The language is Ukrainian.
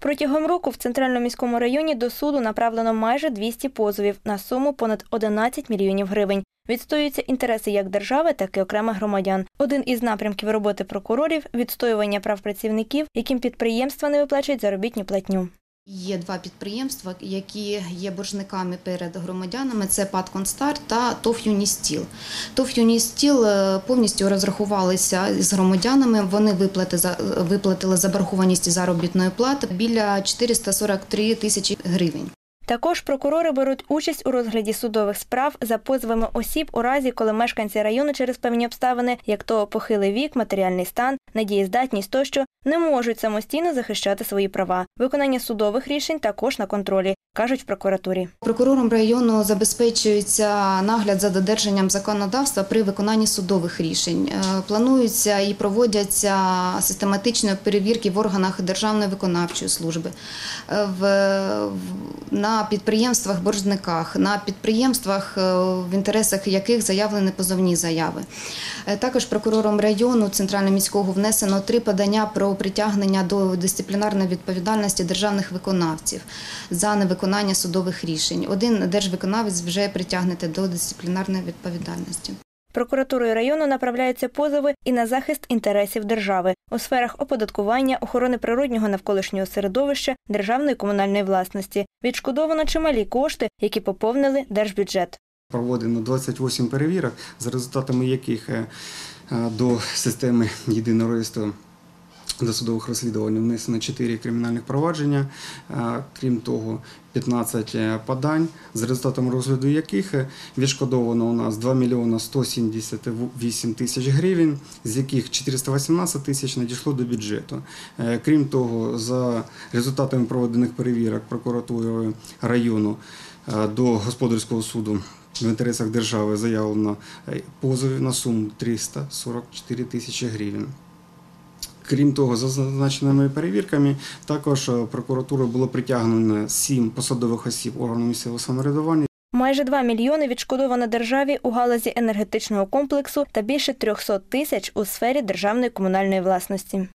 Протягом року в центральному міському районі до суду направлено майже 200 позовів на суму понад 11 мільйонів гривень. Відстоюються інтереси як держави, так і окремих громадян. Один із напрямків роботи прокурорів відстоювання прав працівників, яким підприємства не виплачують заробітну платню. Є два підприємства, які є боржниками перед громадянами. Це ПАД «Констар» та ТОВ «Юністіл». ТОВ «Юністіл» е, повністю розрахувалися з громадянами. Вони виплатили заборгованість заробітної плати біля 443 тисячі гривень. Також прокурори беруть участь у розгляді судових справ за позовами осіб у разі, коли мешканці району через певні обставини, як то похилий вік, матеріальний стан, недієздатність тощо, не можуть самостійно захищати свої права. Виконання судових рішень також на контролі, кажуть в прокуратурі. Прокурором району забезпечується нагляд за додержанням законодавства при виконанні судових рішень. Е, Плануються і проводяться систематичні перевірки в органах Державної виконавчої служби, е, в, на підприємствах боржниках, на підприємствах, е, в інтересах яких заявлені позовні заяви. Також прокурором району центрального міського внесено три подання про притягнення до дисциплінарної відповідальності державних виконавців за невиконання судових рішень. Один держвиконавець вже притягнете до дисциплінарної відповідальності. Прокуратурою району направляються позови і на захист інтересів держави у сферах оподаткування, охорони природнього навколишнього середовища, державної комунальної власності. Відшкодовано чималі кошти, які поповнили держбюджет. Проводено 28 перевірок, за результатами яких е, е, до системи єдиного реєстру досудових розслідувань внесено 4 кримінальних провадження, Е, крім того, 15 е, подань, за результатами розгляду яких е, відшкодовано у нас 2 мільйона 178 тисяч гривень, з яких 418 тисяч надійшло до бюджету. Крім того, за результатами проведених перевірок прокуратурою району до господарського суду в інтересах держави заявлено позовів на суму 344 тисячі гривень. Крім того, за зазначеними перевірками, також е, прокуратурою було притягнено сім посадових осіб органу місцевого самоврядування. Майже 2 мільйони відшкодовано державі у галузі енергетичного комплексу та більше 300 тисяч у сфері державної комунальної власності.